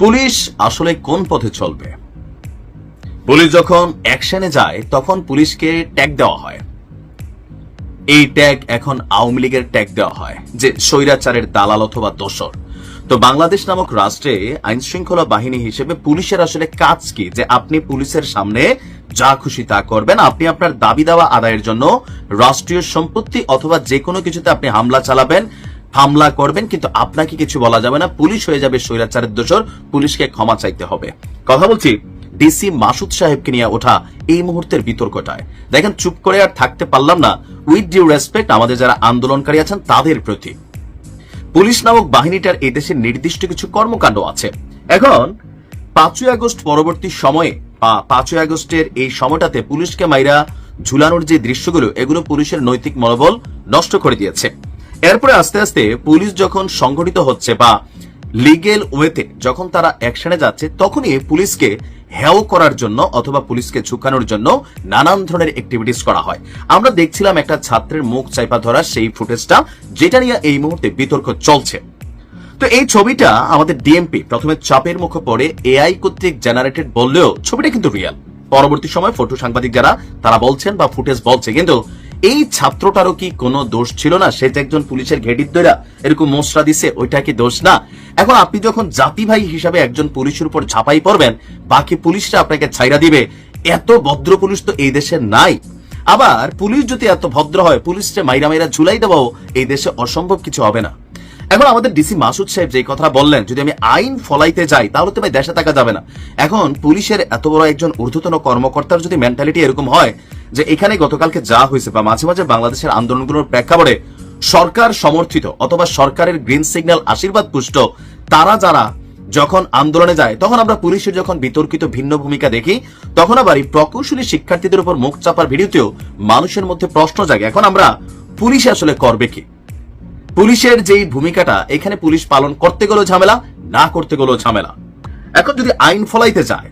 Police আসলে কোন পথে চলবে? পুলিশ যখন অ্যাকশনে যায়, তখন পুলিশকে ট্যাগ দেওয়া হয়। এই ট্যাগ এখন আওয়ামী লীগের ট্যাগ দেওয়া হয়, যে স্বৈরাচারের দালাল অথবা দোসর তো বাংলাদেশ নামক রাষ্ট্রে আইন শৃঙ্খলা বাহিনী হিসেবে পুলিশের আসলে কাজ কি? যে আপনি পুলিশের সামনে যা খুশি তা করবেন, আপনি আপনার দাবি দাওয়া আদায়ের জন্য রাষ্ট্রীয় সম্পত্তি অথবা যে কোনো কিছুতে আপনি হামলা চালাবেন হামলা করবেন, কিন্তু আপনাকে কিছু বলা যাবে না। পুলিশ হয়ে যাবে স্বৈরাচারের দোষর। পুলিশকে ক্ষমা চাইতে হবে। কথা বলছি ডিসি মাসুদ সাহেবকে নিয়ে ওঠা এই মুহূর্তের বিতর্কটায়। দেখেন, চুপ করে আর থাকতে পারলাম না। উইথ ডিউ রেসপেক্ট, আমাদের যারা আন্দোলনকারী আছেন, তাদের প্রতি। পুলিশ নামক বাহিনীটার এই দেশের নির্দিষ্ট কিছু কর্মকাণ্ড আছে। এখন, পাঁচই আগস্ট পরবর্তী সময়ে বা পাঁচই আগস্টের এই সময়টাতে পুলিশকে মাইরা ঝুলানোর যে দৃশ্যগুলো, এগুলো পুলিশের নৈতিক মনোবল নষ্ট করে দিয়েছে। এরপরে আস্তে আস্তে পুলিশ যখন সংগঠিত হচ্ছে বা লিগেল ওয়েতে যখন তারা অ্যাকশনে যাচ্ছে, তখনই পুলিশকে হেও করার জন্য অথবা পুলিশকে ঝুঁকানোর জন্য নানান ধরনের অ্যাক্টিভিটিস করা হয়। আমরা দেখছিলাম একটা ছাত্রের মুখ চাইপা ধরা সেই ফুটেজটা, যেটা নিয়ে এই মুহূর্তে বিতর্ক চলছে। তো এই ছবিটা আমাদের ডিএমপি প্রথমে চাপের মুখে পড়ে এআই কর্তৃক জেনারেটেড বললেও ছবিটা কিন্তু রিয়াল পরবর্তী সময় ফটো সাংবাদিক যারা, তারা বলছেন বা ফুটেজ বলছে, কিন্তু এই ছাত্রটারও কি কোনো দোষ ছিল না? সে যে একজন পুলিশের ঘেটির দৈরা এরকম মোসরা দিছে, ওইটা কি দোষ না? এখন আপনি যখন জাতি ভাই হিসাবে একজন পুলিশের উপর ঝাঁপাই পড়বেন, বাকি পুলিশরা আপনাকে ছাইরা দিবে। এত ভদ্র পুলিশ তো এই দেশে নাই। আবার পুলিশ যদি এত ভদ্র হয় পুলিশকে মাইরা মাইরা ঝুলাই দেওয়াও এই দেশে অসম্ভব কিছু হবে না। এখন আমাদের ডিসি মাসুদ সাহেব যে কথা বললেন, যদি আমি আইন ফলাইতে যাই, তাহলে তো ভাই দেশে থাকা যাবে না। এখন পুলিশের এত বড় একজন ঊর্ধ্বতন কর্মকর্তার যদি মেন্টালিটি এরকম হয়, যে এখানে গতকালকে যা হয়েছে, বা মাঝে মাঝে বাংলাদেশের আন্দোলনগুলোর প্রেক্ষাপটে সরকার সমর্থিত অথবা সরকারের গ্রিন সিগন্যাল আশীর্বাদ পুষ্ট, তারা যারা যখন আন্দোলনে যায়, তখন আমরা পুলিশের যখন বিতর্কিত ভিন্ন ভূমিকা দেখি, তখন আবার এই প্রকৌশলী শিক্ষার্থীদের উপর মুখ চাপার ভিডিওতেও মানুষের মধ্যে প্রশ্ন জাগে। এখন আমরা পুলিশে আসলে করবে কি? পুলিশের যেই ভূমিকাটা, এখানে পুলিশ পালন করতে গেলেও ঝামেলা, না করতে গেলেও ঝামেলা। এখন যদি আইন ফলাইতে যায়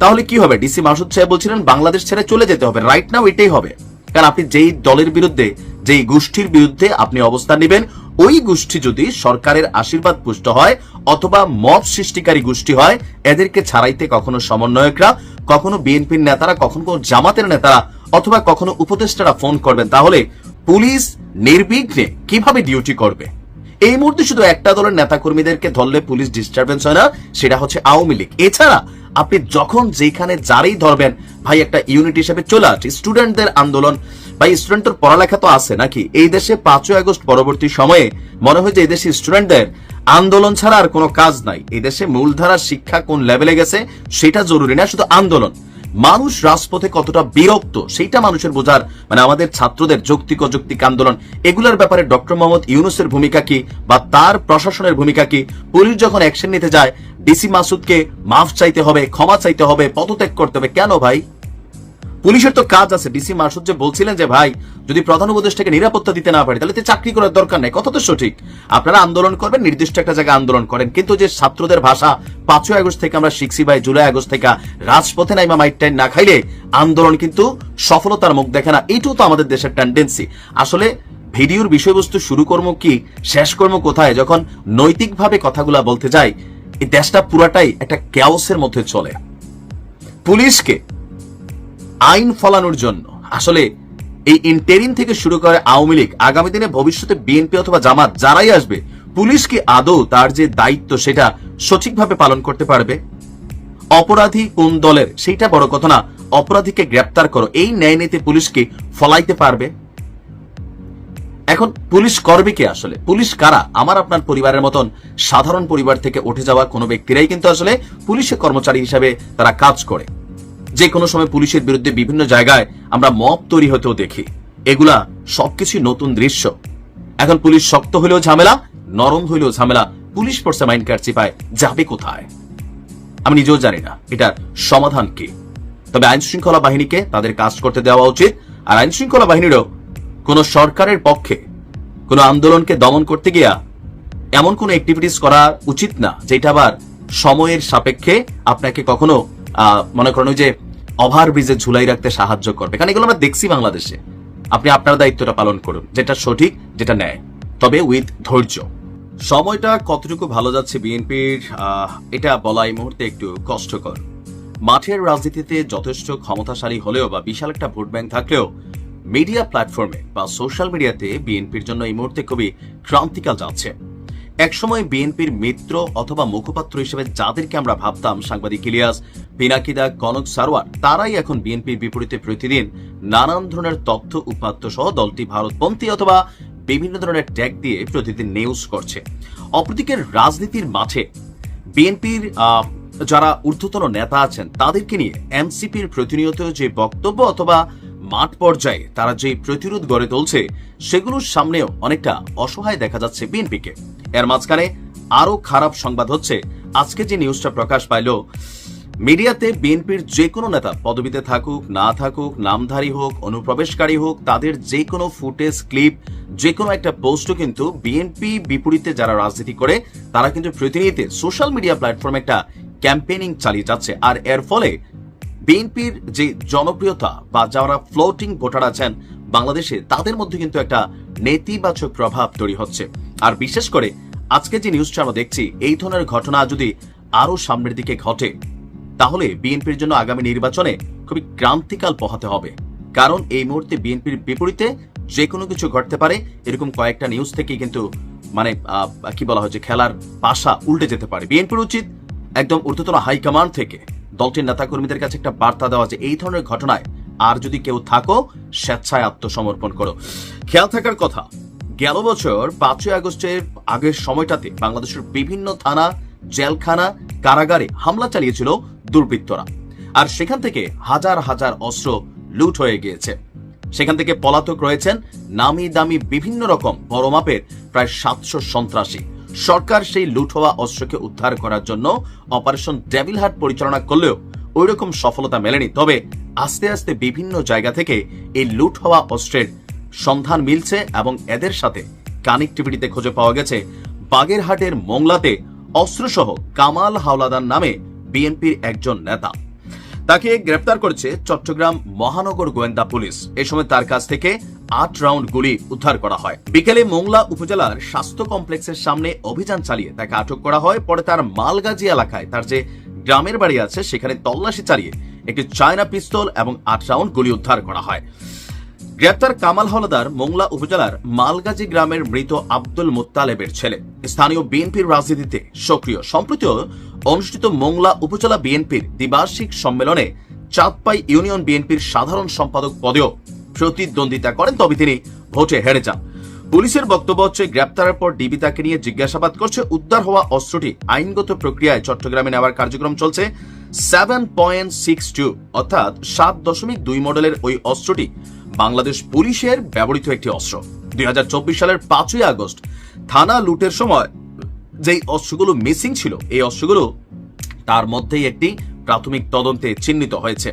তাহলে কি হবে? ডিসি মাসুদ সাহেব বলছিলেন, বাংলাদেশ ছেড়ে চলে যেতে হবে। রাইট নাও এটাই হবে। কারণ আপনি যেই দলের বিরুদ্ধে, যেই গোষ্ঠীর বিরুদ্ধে আপনি অবস্থান নেবেন, ওই গোষ্ঠী যদি সরকারের আশীর্বাদ পুষ্ট হয়, অথবা মব সৃষ্টিকারী গোষ্ঠী হয়, এদেরকে ছাড়াইতে কখনো সমন্বয়করা, কখনো বিএনপির নেতারা, কখনো জামাতের নেতারা, অথবা কখনো উপদেষ্টারা ফোন করবেন, তাহলে পুলিশ নির্বিঘ্নে কীভাবে ডিউটি করবে? এই মুহূর্তে শুধু একটা দলের নেতাকর্মীদেরকে ধরলে পুলিশ ডিস্টারবেন্স হয় না, সেটা হচ্ছে আওয়ামী লীগ। এছাড়া আপনি যখন যেখানে যারাই ধরবেন, ভাই একটা ইউনিট হিসেবে চলে আসে স্টুডেন্টদের আন্দোলন, ভাই স্টুডেন্টের পড়ালেখা তো আছে নাকি? এই দেশে পাঁচই আগস্ট পরবর্তী সময়ে মনে হয় যে এই দেশে স্টুডেন্টদের আন্দোলন ছাড়া আর কোনো কাজ নাই। এই দেশে মূলধারার শিক্ষা কোন লেভেলে গেছে, সেটা জরুরি না, শুধু আন্দোলন। মানুষ রাজপথে কতটা বিরক্ত, সেইটা মানুষের বোঝার মানে আমাদের ছাত্রদের যৌক্তিক, অযৌক্তিক আন্দোলন, এগুলোর ব্যাপারে ডক্টর মোহাম্মদ ইউনুসের ভূমিকা কি বা তার প্রশাসনের ভূমিকা কি? পুলিশ যখন অ্যাকশন নিতে যায়, ডিসি মাসুদকে মাফ চাইতে হবে, ক্ষমা চাইতে হবে, পদত্যাগ করতে হবে, কেন ভাই? পুলিশের তো কাজ আছে। ডিসি মাসুদ যে বলছিলেন যে, ভাই, যদি প্রধান উপদেষ্টাকে নিরাপত্তা দিতে না পারে, তাহলে চাকরি করার দরকার নেই। কথা তো সঠিক। আপনারা আন্দোলন করবেন, নির্দিষ্ট একটা জায়গায় আন্দোলন করেন। কিন্তু যে ছাত্রদের ভাষা, পাঁচই আগস্ট থেকে আমরা শিখছি ভাই, জুলাই আগস্ট থেকে রাজপথে নাইমা মাইট না খাইলে আন্দোলন কিন্তু সফলতার মুখ দেখে না। এইটাও তো আমাদের দেশের টেন্ডেন্সি আসলে ভিডিওর বিষয়বস্তু শুরু কর্ম কি, শেষ কর্ম কোথায়? যখন নৈতিকভাবে কথাগুলা বলতে যাই, এই দেশটা পুরাটাই একটা ক্যাওসের মধ্যে চলে। পুলিশকে আইন ফলানোর জন্য। আসলে এই ইন্টেরিম থেকে শুরু করে আওয়ামী লীগ আগামী দিনে ভবিষ্যতে বিএনপি অথবা জামাত যারাই আসবে, পুলিশ কি আদৌ তার যে দায়িত্ব সেটা সঠিকভাবে পালন করতে পারবে? অপরাধী কোন দলের? সেইটা বড় কথা না। অপরাধীকে গ্রেপ্তার করো। এই ন্যায় নীতি পুলিশকে ফলাইতে পারবে? এখন পুলিশ করবে কে আসলে? পুলিশ কারা? আমার আপনার পরিবারের মতন সাধারণ পরিবার থেকে উঠে যাওয়া কোনো ব্যক্তিরাই কিন্তু আসলে পুলিশের কর্মচারী হিসাবে তারা কাজ করে। যে কোনো সময় পুলিশের বিরুদ্ধে বিভিন্ন জায়গায় আমরা মব তৈরি হতেও দেখি। এগুলা সবকিছু নতুন দৃশ্য। এখন পুলিশ শক্ত হলেও ঝামেলা, নরম হইলেও ঝামেলা। পুলিশ ফোর্সে মাইন্ড কার্ড চিপায় যাবে কোথায়? আমি নিজেও জানি না, এটার সমাধান কি। তবে আইন শৃঙ্খলা বাহিনীকে তাদের কাজ করতে দেওয়া উচিত, আর আইন শৃঙ্খলা বাহিনীরও কোন সরকারের পক্ষে কোন আন্দোলনকে দমন করতে গিয়া এমন কোন অ্যাক্টিভিটিস করা উচিত না, যেটা আবার সময়ের সাপেক্ষে আপনাকে কখনো মনে করেন যে ওভার ব্রিজে ঝুলাই রাখতে সাহায্য করবে। কারণ এগুলো আমরা দেখছি বাংলাদেশে। আপনি আপনার দায়িত্বটা পালন করুন, যেটা সঠিক, যেটা ন্যায়। তবে উইথ ধৈর্য। সময়টা কতটুকু ভালো যাচ্ছে বিএনপির এটা বলা এই মুহূর্তে একটু কষ্টকর। মাঠের রাজনীতিতে যথেষ্ট ক্ষমতাশালী হলেও বা বিশাল একটা ভোট ব্যাংক থাকলেও মিডিয়া প্ল্যাটফর্মে বা সোশ্যাল মিডিয়াতে বিএনপির জন্য এই মুহূর্তে খুবই ক্রান্তিকাল যাচ্ছে। একসময় বিএনপির মিত্র অথবা মুখপাত্র হিসেবে যাদেরকে আমরা ভাবতাম, সাংবাদিক ইলিয়াস, পিনাকিদা, কনক সারওয়ার তারাই এখন বিএনপির বিপরীতে প্রতিদিন নানান ধরনের তথ্য উপাত্ত সহ দলটি ভারতপন্থী অথবা বিভিন্ন ধরনের ট্যাগ দিয়ে প্রতিদিন নিউজ করছে। অপরদিকে রাজনীতির মাঠে বিএনপির যারা ঊর্ধ্বতন নেতা আছেন, তাদেরকে নিয়ে এনসিপির প্রতিনিয়ত যে বক্তব্য অথবা মাঠ পর্যায়ে তারা যে প্রতিরোধ গড়ে তুলছে, সেগুলোর সামনেও অনেকটা অসহায় দেখা যাচ্ছে বিএনপিকে। এর মাঝখানে আরও খারাপ সংবাদ হচ্ছে। আজকে যে নিউজটা প্রকাশ পাইল, মিডিয়াতে বিএনপির যে কোনো নেতা পদবিতে থাকুক, না থাকুক, নামধারী হোক, অনুপ্রবেশকারী হোক, তাদের যে কোনো ফুটেজ, ক্লিপ যে কোনো একটা পোস্টও কিন্তু বিএনপি বিপরীতে যারা রাজনীতি করে, তারা কিন্তু প্রতিনিয়ত সোশ্যাল মিডিয়া প্ল্যাটফর্মে একটা ক্যাম্পেইনিং চালিয়ে যাচ্ছে। আর এর ফলে বিএনপির যে জনপ্রিয়তা বা যারা ফ্লোটিং ভোটার আছেন বাংলাদেশে তাদের মধ্যে কিন্তু একটা নেতিবাচক প্রভাব তৈরি হচ্ছে। আর বিশেষ করে আজকে যে নিউজটা আমরা দেখছি, এই ধরনের ঘটনা যদি আরও সামনের দিকে ঘটে, তাহলে বিএনপির জন্য আগামী নির্বাচনে খুবই ক্রান্তিকাল পোহাতে হবে। কারণ এই মুহূর্তে বিএনপির বিপরীতে যে কোনো কিছু ঘটতে পারে, এরকম কয়েকটা নিউজ থেকে কিন্তু মানে কি বলা হচ্ছে খেলার পাশা উল্টে যেতে পারে। বিএনপির উচিত একদম ঊর্ধ্বতন হাইকমান্ড থেকে দলটির নেতাকর্মীদের কাছে একটা বার্তা দেওয়া যে এই ধরনের ঘটনায় আর যদি কেউ থাকো, স্বেচ্ছায় আত্মসমর্পণ করো। খেয়াল থাকার কথা, গেল বছর পাঁচই আগস্টের আগের সময়টাতে বাংলাদেশের বিভিন্ন থানা, জেলখানা, কারাগারে হামলা চালিয়েছিল দুর্বৃত্তরা। আর সেখান থেকে হাজার হাজার অস্ত্র লুট হয়ে গিয়েছে। সেখান থেকে পলাতক রয়েছেন নামি দামি বিভিন্ন রকম বড় মাপের প্রায় সাতশো সন্ত্রাসী। সরকার সেই লুট হওয়া অস্ত্রকে উদ্ধার করার জন্য অপারেশন ডেভিল হার্ট পরিচালনা করলেও ওই রকম সফলতা মেলেনি। তবে আস্তে আস্তে বিভিন্ন জায়গা থেকে এই লুট হওয়া অস্ত্রের সন্ধান মিলছে এবং এদের সাথে কানেক্টিভিটিতে খুঁজে পাওয়া গেছে বাগেরহাটের মোংলাতে অস্ত্রসহ কামাল হাওলাদার নামে বিএনপির একজন নেতা। তাকে গ্রেপ্তার করেছে চট্টগ্রাম মহানগর গোয়েন্দা পুলিশ। এ সময় তার কাছ থেকে আট রাউন্ড গুলি উদ্ধার করা হয়। বিকেলে মোংলা উপজেলার স্বাস্থ্য কমপ্লেক্সের সামনে অভিযান চালিয়ে তাকে আটক করা হয়। পরে তার মালগাজী এলাকায় তার যে গ্রামের বাড়ি আছে, সেখানে তল্লাশি চালিয়ে একটি চায়না পিস্তল এবং আট রাউন্ড গুলি উদ্ধার করা হয়। গ্রেপ্তার কামাল হলদার মোংলা উপজেলার মালগাজী গ্রামের মৃত আব্দুল মোত্তালেবের ছেলে। স্থানীয় বিএনপির রাজনীতিতে সক্রিয়। সম্প্রতি অনুষ্ঠিত মোংলা উপজেলা বিএনপির দ্বিবার্ষিক সম্মেলনে চাঁদপাই ইউনিয়ন বিএনপির সাধারণ সম্পাদক পদেও প্রতিদ্বন্দ্বিতা করেন, তবে তিনি ভোটে হেরে যান। পুলিশের বক্তব্য হচ্ছে, গ্রেপ্তারের পর ডিবি তাকে নিয়ে জিজ্ঞাসাবাদ করছে। উদ্ধার হওয়া অস্ত্রটি আইনগত প্রক্রিয়ায় চট্টগ্রামে নেওয়ার কার্যক্রম চলছে। সেভেন পয়েন্ট সিক্স টু অর্থাৎ সাত দশমিক দুই মডেলের ওই অস্ত্রটি বাংলাদেশ পুলিশের ব্যবহৃত একটি অস্ত্র। দুই হাজার চব্বিশ সালের পাঁচই আগস্ট, থানা লুটের সময় যেই অস্ত্রগুলো মিসিং ছিল, এই অস্ত্রগুলো তার মধ্যেই একটি প্রাথমিক তদন্তে চিহ্নিত হয়েছে।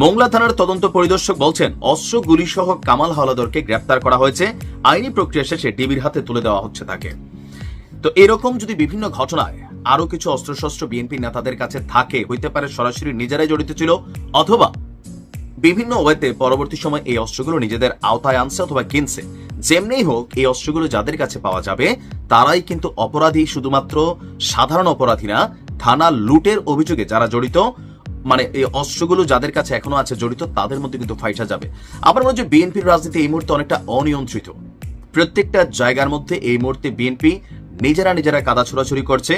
মোংলা থানার তদন্ত পরিদর্শক বলছেন, অস্ত্র গুলি সহ কামাল হাওলাদারকে গ্রেপ্তার করা হয়েছে। আইনি প্রক্রিয়া শেষে ডিবির হাতে তুলে দেওয়া হচ্ছে তাকে। তো এরকম যদি বিভিন্ন ঘটনায় আরও কিছু অস্ত্রশস্ত্র বিএনপি নেতাদের কাছে থাকে, হইতে পারে সরাসরি নিজেরাই জড়িত ছিল, অথবা বিভিন্ন ওয়েতে পরবর্তী সময় এই অস্ত্রগুলো নিজেদের আওতায় আনছে অথবা কিনছে। যেমনি হোক, এই অস্ত্রগুলো যাদের কাছে পাওয়া যাবে, তারাই কিন্তু অপরাধী, শুধুমাত্র সাধারণ অপরাধী না থানা লুটের অভিযোগে যারা জড়িত মানে এই অস্ত্রগুলো যাদের কাছে এখনও আছে জড়িত, তাদের মধ্যে কিন্তু ফাইটা যাবে। আবার মনে হচ্ছে বিএনপির রাজনীতি এই মুহূর্তে অনেকটা অনিয়ন্ত্রিত। প্রত্যেকটা জায়গার মধ্যে এই মুহূর্তে বিএনপি নিজেরা নিজেরা কাদা ছোড়াছুরি করছে।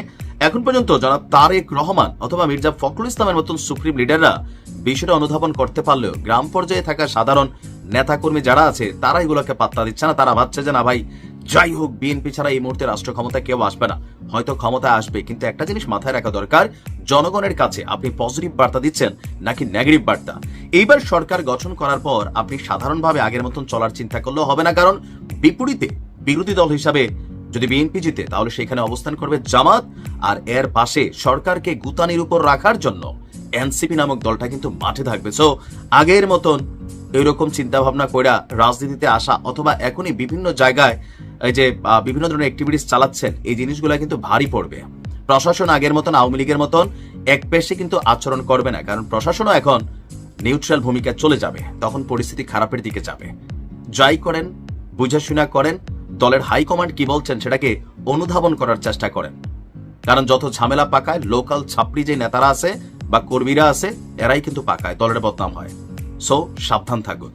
এখন পর্যন্ত জনাব তারেক রহমান অথবা মির্জা ফখরুল ইসলামের মতন সুপ্রিম লিডাররা বিষয়টা অনুধাবন করতে পারলেও গ্রাম পর্যায়ে থাকা সাধারণ নেতাকর্মী যারা আছে, তারা এগুলোকে পাত্তা দিচ্ছে না। তারা ভাবছে যে, না ভাই যাই হোক বিএনপি ছাড়া এই মুহূর্তে রাষ্ট্র ক্ষমতা কেউ আসবে না। হয়তো ক্ষমতা আসবে, কিন্তু একটা জিনিস মাথায় রাখা দরকার। জনগণের কাছে আপনি পজিটিভ বার্তা দিচ্ছেন নাকি নেগেটিভ বার্তা? এইবার সরকার গঠন করার পর আপনি সাধারণভাবে আগের মতন চলার চিন্তা করলেও হবে না, কারণ বিপরীতে বিরোধী দল হিসাবে যদি বিএনপি জিতে, তাহলে সেখানে অবস্থান করবে জামাত। আর এর পাশে সরকারকে গুতানির উপর রাখার জন্য এনসিপি নামক দলটা কিন্তু মাঠে থাকবে। সো আগের মতন এরকম চিন্তা ভাবনা কইরা রাজনীতিতে আসা অথবা এখনই বিভিন্ন জায়গায় এই যে বিভিন্ন ধরনের অ্যাক্টিভিটিস চালাচ্ছেন, এই জিনিসগুলো কিন্তু ভারী পড়বে। প্রশাসন আগের মতন, আওয়ামী লীগের মতন, এক পেশে কিন্তু আচরণ করবে না। কারণ প্রশাসনও এখন নিউট্রাল ভূমিকা চলে যাবে। তখন পরিস্থিতি খারাপের দিকে যাবে। যাই করেন, বুঝাশুনা করেন, দলের হাইকমান্ড কি বলছেন সেটাকে অনুধাবন করার চেষ্টা করেন। কারণ যত ঝামেলা পাকায় লোকাল ছাপড়ি যে নেতারা আছে বা কর্মীরা আছে, এরাই কিন্তু পাকায়, দলের বদনাম হয়। সো সাবধান থাকুন।